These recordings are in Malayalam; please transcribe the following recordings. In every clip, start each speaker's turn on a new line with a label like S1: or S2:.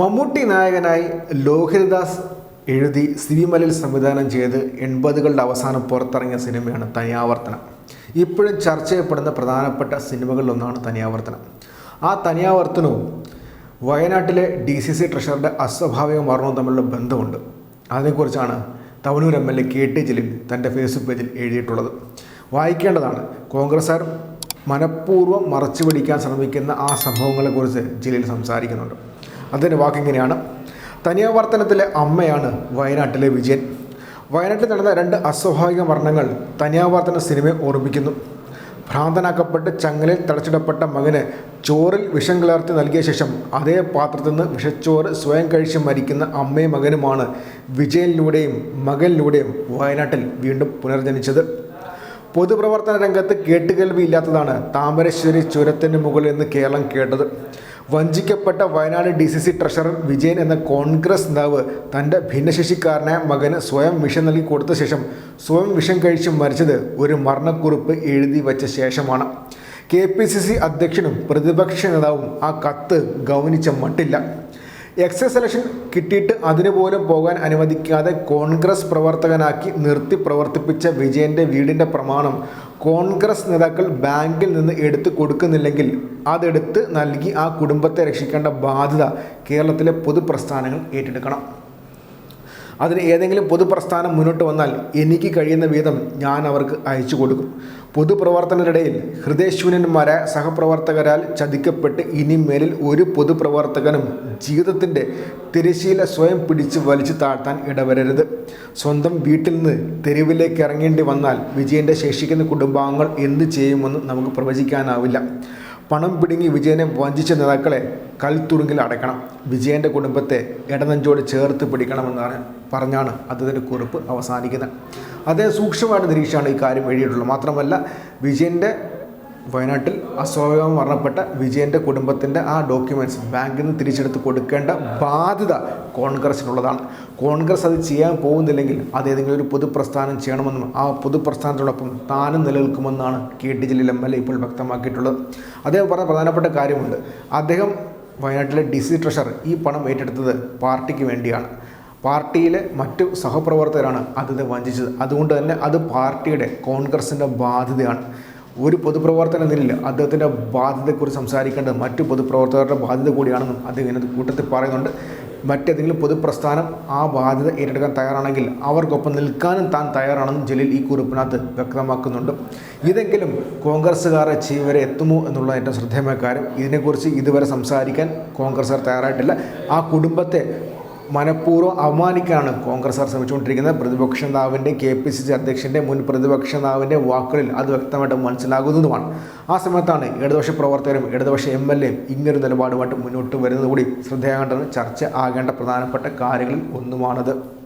S1: മമ്മൂട്ടി നായകനായി ലോഹിതദാസ് എഴുതി സിനിമലിൽ സംവിധാനം ചെയ്ത് എൺപതുകളുടെ അവസാനം പുറത്തിറങ്ങിയ സിനിമയാണ് തനിയാവർത്തനം. ഇപ്പോഴും ചർച്ച ചെയ്യപ്പെടുന്ന പ്രധാനപ്പെട്ട സിനിമകളിലൊന്നാണ് തനിയാവർത്തനം. ആ തനിയാവർത്തനവും വയനാട്ടിലെ ഡി സി സി ട്രഷറുടെ അസ്വാഭാവിക മരണവും തമ്മിലുള്ള ബന്ധമുണ്ട്. അതിനെക്കുറിച്ചാണ് Thavanur M L A K T Jaleel തന്റെ ഫേസ്ബുക്ക് പേജിൽ എഴുതിയിട്ടുള്ളത്. വായിക്കേണ്ടതാണ് കോൺഗ്രസ്സുകാർ മനഃപൂർവം മറച്ചു പിടിക്കാൻ ശ്രമിക്കുന്ന ആ സംഭവങ്ങളെക്കുറിച്ച് ജലീൽ സംസാരിക്കുന്നുണ്ട്. അതിന്റെ വാക്കിങ്ങനെയാണ് തനിയാവർത്തനത്തിലെ അമ്മയാണ് വയനാട്ടിലെ വിജയൻ. വയനാട്ടിൽ നടന്ന രണ്ട് അസ്വാഭാവിക മരണങ്ങൾ തനിയാവർത്തന സിനിമയെ ഓർമ്മിക്കുന്നു. ഭ്രാന്തനാക്കപ്പെട്ട് ചങ്ങലയിൽ തടച്ചിടപ്പെട്ട മകന് ചോറിൽ വിഷം കലർത്തി നൽകിയ ശേഷം അതേ പാത്രത്തിൽ നിന്ന് വിഷച്ചോറ് സ്വയം കഴിച്ച് മരിക്കുന്ന അമ്മയും മകനുമാണ് വിജയനിലൂടെയും മകനിലൂടെയും വയനാട്ടിൽ വീണ്ടും പുനർജനിച്ചത്. പൊതുപ്രവർത്തന രംഗത്ത് കേട്ടുകേൾവിയില്ലാത്തതാണ് താമരശ്ശേരി ചുരത്തിന് മുകളിൽ നിന്ന് കേരളം കേട്ടത്. വഞ്ചിക്കപ്പെട്ട Wayanad D C C treasurer Vijayan എന്ന കോൺഗ്രസ് നേതാവ് തന്റെ ഭിന്നശേഷിക്കാരനായ മകന് സ്വയം വിഷം നൽകി കൊടുത്ത ശേഷം സ്വയം വിഷം കഴിച്ച് മരിച്ചത് ഒരു മരണക്കുറിപ്പ് എഴുതി വച്ച ശേഷമാണ്. കെ പി സി സി അധ്യക്ഷനും പ്രതിപക്ഷ നേതാവും ആ കത്ത് ഗൗനിച്ച മട്ടില്ല. എക്സൈസ് സെലക്ഷൻ കിട്ടിയിട്ട് അതിനുപോലും പോകാൻ അനുവദിക്കാതെ കോൺഗ്രസ് പ്രവർത്തകനാക്കി നിർത്തി പ്രവർത്തിപ്പിച്ച വിജയന്റെ വീടിന്റെ പ്രമാണം കോൺഗ്രസ് നേതാക്കൾ ബാങ്കിൽ നിന്ന് എടുത്തു കൊടുക്കുന്നില്ലെങ്കിൽ അതെടുത്ത് നൽകി ആ കുടുംബത്തെ രക്ഷിക്കേണ്ട ബാധ്യത കേരളത്തിലെ പൊതുപ്രസ്ഥാനങ്ങൾ ഏറ്റെടുക്കണം. അതിന് ഏതെങ്കിലും പൊതുപ്രസ്ഥാനം മുന്നോട്ട് വന്നാൽ എനിക്ക് കഴിയുന്ന വീതം ഞാൻ അവർക്ക് അയച്ചു കൊടുക്കും. പൊതുപ്രവർത്തനത്തിനിടയിൽ ഹൃദയശൂന്യന്മാരായ സഹപ്രവർത്തകരാൽ ചതിക്കപ്പെട്ട് ഇനി മേലിൽ ഒരു പൊതുപ്രവർത്തകനും ജീവിതത്തിന്റെ തിരശീല സ്വയം പിടിച്ച് വലിച്ചു താഴ്ത്താൻ ഇടവരരുത്. സ്വന്തം വീട്ടിൽ നിന്ന് തെരുവിലേക്ക് ഇറങ്ങേണ്ടി വന്നാൽ വിജയന്റെ ശേഷിക്കുന്ന കുടുംബാംഗങ്ങൾ എന്ത് ചെയ്യുമെന്ന് നമുക്ക് പ്രവചിക്കാനാവില്ല. പണം പിടുങ്ങി വിജയനെ വഞ്ചിച്ച നേതാക്കളെ കൽത്തുറുങ്കിൽ അടയ്ക്കണം. വിജയന്റെ കുടുംബത്തെ ഇടനെഞ്ചോട് ചേർത്ത് പിടിക്കണമെന്നാണ് പറഞ്ഞാണ് അദ്ദേഹത്തിന്റെ കുറിപ്പ് അവസാനിക്കുന്നത്. അദ്ദേഹം സൂക്ഷ്മമായിട്ട് നിരീക്ഷണമാണ് ഈ കാര്യം എഴുതിയിട്ടുള്ളത്. മാത്രമല്ല വിജയന്റെ വയനാട്ടിൽ അസ്വാഭാവികം മരണപ്പെട്ട വിജയന്റെ കുടുംബത്തിന്റെ ആ ഡോക്യുമെന്റ്സ് ബാങ്കിൽ നിന്ന് തിരിച്ചെടുത്ത് കൊടുക്കേണ്ട ബാധ്യത കോൺഗ്രസിനുള്ളതാണ് കോൺഗ്രസ് അത് ചെയ്യാൻ പോകുന്നില്ലെങ്കിൽ അത് ഏതെങ്കിലും ഒരു പൊതുപ്രസ്ഥാനം ചെയ്യണമെന്നും ആ പൊതുപ്രസ്ഥാനത്തോടൊപ്പം താനും നിലനിൽക്കുമെന്നാണ് K T Jaleel M L A ഇപ്പോൾ വ്യക്തമാക്കിയിട്ടുള്ളത്. അദ്ദേഹം പറഞ്ഞ പ്രധാനപ്പെട്ട കാര്യമുണ്ട്. അദ്ദേഹം വയനാട്ടിലെ ഡി സി ട്രഷർ ഈ പണം ഏറ്റെടുത്തത് പാർട്ടിക്ക് വേണ്ടിയാണ്. പാർട്ടിയിലെ മറ്റു സഹപ്രവർത്തകരാണ് അതിനെ വഞ്ചിച്ചത്. അതുകൊണ്ട് തന്നെ അത് പാർട്ടിയുടെ കോൺഗ്രസിന്റെ ബാധ്യതയാണ്. ഒരു പൊതുപ്രവർത്തന നിലയിൽ അദ്ദേഹത്തിന്റെ ബാധ്യതയെക്കുറിച്ച് സംസാരിക്കേണ്ടത് മറ്റു പൊതുപ്രവർത്തകരുടെ ബാധ്യത കൂടിയാണെന്നും അദ്ദേഹം ഇതിനകത്ത് കൂട്ടത്തിൽ പറയുന്നുണ്ട്. മറ്റേതെങ്കിലും പൊതുപ്രസ്ഥാനം ആ ബാധ്യത ഏറ്റെടുക്കാൻ തയ്യാറാണെങ്കിൽ അവർക്കൊപ്പം നിൽക്കാനും താൻ തയ്യാറാണെന്നും ജലീൽ ഈ കുറിപ്പിനകത്ത് വ്യക്തമാക്കുന്നുണ്ട്. ഇതെങ്കിലും കോൺഗ്രസ്സുകാരെ ചെയ്യുവരെ എത്തുമോ എന്നുള്ള ഏറ്റവും ശ്രദ്ധേയമായ കാര്യം. ഇതിനെക്കുറിച്ച് ഇതുവരെ സംസാരിക്കാൻ കോൺഗ്രസ്സുകാർ തയ്യാറായിട്ടില്ല. ആ കുടുംബത്തെ മനഃപൂർവം അവമാനിക്കാനാണ് കോൺഗ്രസ് ആർ ശ്രമിച്ചുകൊണ്ടിരിക്കുന്നത്. പ്രതിപക്ഷ നേതാവിന്റെ കെ പി സി സി അധ്യക്ഷന്റെ മുൻ പ്രതിപക്ഷ നേതാവിന്റെ വാക്കുകളിൽ അത് വ്യക്തമായിട്ട് മനസ്സിലാകുന്നതുമാണ്. ആ സമയത്താണ് ഇടതുപക്ഷ പ്രവർത്തകരും ഇടതുപക്ഷ എം എൽ എയും ഇങ്ങനൊരു നിലപാടുമായിട്ട് മുന്നോട്ട് വരുന്നത് കൂടി ശ്രദ്ധേയമായിട്ടാണ് ചർച്ച ആകേണ്ട പ്രധാനപ്പെട്ട കാര്യങ്ങളിൽ ഒന്നുമാണത്.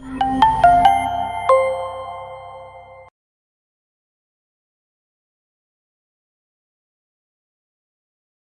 S1: Thank you.